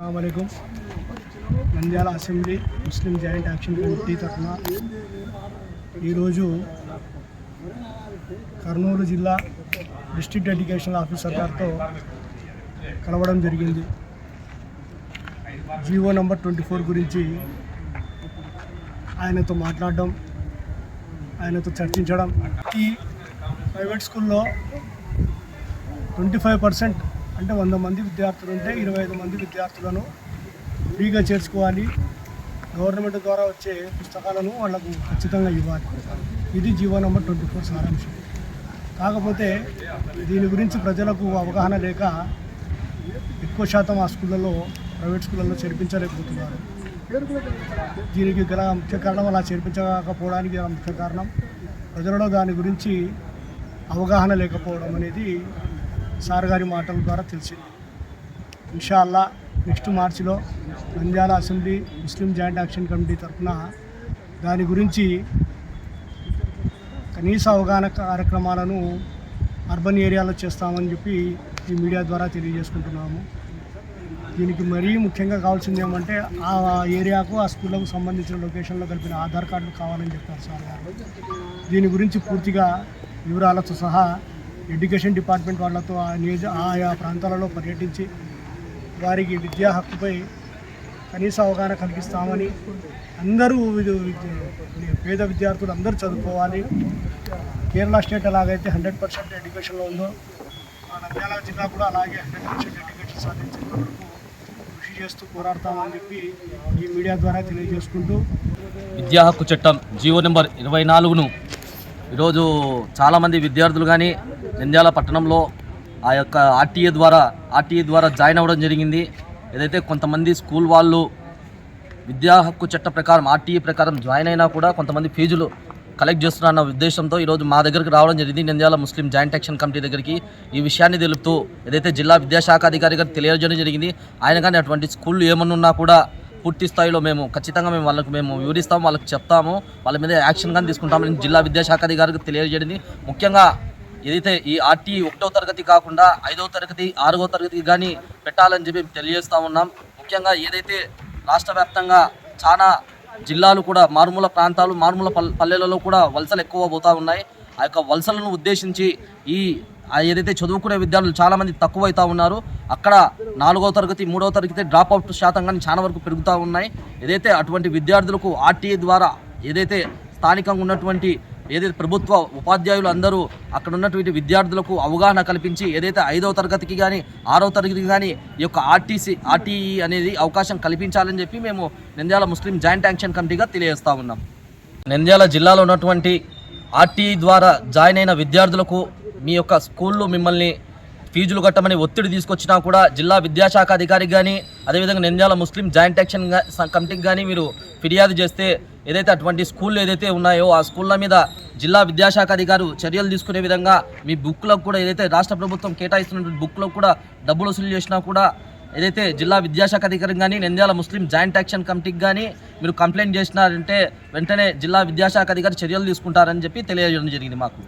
అస్సలామలైకుం Nandyal assembly Muslim joint action committee తరఫున ఈరోజు కర్నూలు జిల్లా డిస్ట్రిక్ట్ ఎడ్యుకేషన్ ఆఫీసర్ గారితో కలవడం జరిగింది. జీవో నంబర్ ట్వంటీ ఫోర్ గురించి ఆయనతో మాట్లాడడం ఆయనతో చర్చించడం. ఈ ప్రైవేట్ స్కూల్లో ట్వంటీ ఫైవ్ పర్సెంట్ అంటే వంద మంది విద్యార్థులు ఉంటే ఇరవై ఐదు మంది విద్యార్థులను ఫ్రీగా చేర్చుకోవాలి. గవర్నమెంట్ ద్వారా వచ్చే పుస్తకాలను వాళ్ళకు ఖచ్చితంగా ఇవ్వాలి. ఇది జీవో నెంబర్ ట్వంటీ ఫోర్ సారాంశం. కాకపోతే దీని గురించి ప్రజలకు అవగాహన లేక ఎక్కువ శాతం ఆ స్కూళ్ళలో ప్రైవేట్ స్కూళ్ళలో చేర్పించలేకపోతున్నారు. దీనికి గల ముఖ్య కారణం అలా చేర్పించకపోవడానికి గల ముఖ్య కారణం ప్రజలలో దాని గురించి అవగాహన లేకపోవడం అనేది సార్ గారి మాటల ద్వారా తెలిసింది. ఇన్షాల్లా నెక్స్ట్ మార్చిలో Nandyal assembly Muslim joint action committee తరఫున దాని గురించి కనీస అవగాహన కార్యక్రమాలను అర్బన్ ఏరియాలో చేస్తామని చెప్పి ఈ మీడియా ద్వారా తెలియజేసుకుంటున్నాము. దీనికి మరీ ముఖ్యంగా కావాల్సింది ఏమంటే ఆ ఏరియాకు ఆ స్కూళ్ళకు సంబంధించిన లొకేషన్లో కలిపిన ఆధార్ కార్డులు కావాలని చెప్పారు సార్ గారు. దీని గురించి పూర్తిగా వివరాలతో సహా ఎడ్యుకేషన్ డిపార్ట్మెంట్ వాళ్ళతో ఆ నియోజ ఆయా ప్రాంతాలలో పర్యటించి వారికి విద్యా హక్కుపై కనీస అవగాహన కల్పిస్తామని అందరూ పేద విద్యార్థులు అందరూ చదువుకోవాలి. కేరళ స్టేట్ ఎలాగైతే హండ్రెడ్ పర్సెంట్ ఎడ్యుకేషన్లో ఉందో మన నంద్యాల జిల్లా కూడా అలాగే హండ్రెడ్ పర్సెంట్ ఎడ్యుకేషన్ సాధించే వరకు కృషి చేస్తూ పోరాడతామని చెప్పి ఈ మీడియా ద్వారా తెలియజేసుకుంటూ విద్యా హక్కు చట్టం జీవో నెంబర్ ఇరవై నాలుగును ఈరోజు చాలామంది విద్యార్థులు కానీ నంద్యాల పట్టణంలో ఆ యొక్క ఆర్టీఏ ద్వారా ఆర్టీఏ ద్వారా జాయిన్ అవ్వడం జరిగింది. ఏదైతే కొంతమంది స్కూల్ వాళ్ళు విద్యా హక్కు చట్ట ప్రకారం ఆర్టీఏ ప్రకారం జాయిన్ అయినా కూడా కొంతమంది ఫీజులు కలెక్ట్ చేస్తున్నారన్న ఉద్దేశంతో ఈరోజు మా దగ్గరికి రావడం జరిగింది. Nandyal Muslim joint action committee దగ్గరికి ఈ విషయాన్ని తెలుపుతూ ఏదైతే జిల్లా విద్యాశాఖ అధికారి గారికి తెలియజేయడం జరిగింది. ఆయన కానీ అటువంటి స్కూళ్ళు ఏమన్నా కూడా పూర్తి స్థాయిలో మేము ఖచ్చితంగా మేము వాళ్ళకి మేము వివరిస్తాము వాళ్ళకి చెప్తాము. వాళ్ళ మీద యాక్షన్ కానీ తీసుకుంటామని జిల్లా విద్యాశాఖ అధికారికి తెలియజేయడింది ముఖ్యంగా ఏదైతే ఈ ఆర్టీ ఒకటో తరగతి కాకుండా ఐదో తరగతి ఆరవ తరగతి కానీ పెట్టాలని చెప్పి మేము ఉన్నాం. ముఖ్యంగా ఏదైతే రాష్ట్ర వ్యాప్తంగా చాలా జిల్లాలు కూడా మారుమూల ప్రాంతాలు మారుమూల పల్లెలలో కూడా వలసలు ఎక్కువ పోతూ ఉన్నాయి. ఆ యొక్క వలసలను ఉద్దేశించి ఈ ఏదైతే చదువుకునే విద్యార్థులు చాలామంది తక్కువ అవుతా ఉన్నారు అక్కడ నాలుగో తరగతి మూడో తరగతి డ్రాప్ అవుట్ శాతం కానీ చాలా వరకు పెరుగుతూ ఉన్నాయి. ఏదైతే అటువంటి విద్యార్థులకు ఆర్టీఏ ద్వారా ఏదైతే స్థానికంగా ఉన్నటువంటి ఏదైతే ప్రభుత్వ ఉపాధ్యాయులు అందరూ అక్కడ ఉన్నటువంటి విద్యార్థులకు అవగాహన కల్పించి ఏదైతే ఐదవ తరగతికి కానీ ఆరో తరగతికి కానీ ఈ యొక్క ఆర్టీసీ ఆర్టీఈ అనేది అవకాశం కల్పించాలని చెప్పి మేము నంద్యాల ముస్లిం జాయింట్ యాక్షన్ కమిటీగా తెలియజేస్తూ ఉన్నాం. నంద్యాల జిల్లాలో ఉన్నటువంటి ఆర్టీఈ ద్వారా జాయిన్ అయిన విద్యార్థులకు మీ యొక్క స్కూల్లో మిమ్మల్ని ఫీజులు కట్టమని ఒత్తిడి తీసుకొచ్చినా కూడా జిల్లా విద్యాశాఖ అధికారికి కానీ అదేవిధంగా నంద్యాల ముస్లిం జాయింట్ యాక్షన్ కమిటీకి కానీ మీరు ఫిర్యాదు చేస్తే ఏదైతే అటువంటి స్కూళ్ళు ఏదైతే ఉన్నాయో ఆ స్కూళ్ళ మీద జిల్లా విద్యాశాఖ అధికారు చర్యలు తీసుకునే విధంగా మీ బుక్లకు కూడా ఏదైతే రాష్ట్ర ప్రభుత్వం కేటాయిస్తున్నటువంటి బుక్లకు కూడా డబ్బులు వసూలు చేసినా కూడా ఏదైతే జిల్లా విద్యాశాఖ అధికారికి కానీ నంద్యాల ముస్లిం జాయింట్ యాక్షన్ కమిటీకి కానీ మీరు కంప్లైంట్ చేసినారంటే వెంటనే జిల్లా విద్యాశాఖ అధికారి చర్యలు తీసుకుంటారని చెప్పి తెలియజేయడం జరిగింది మాకు.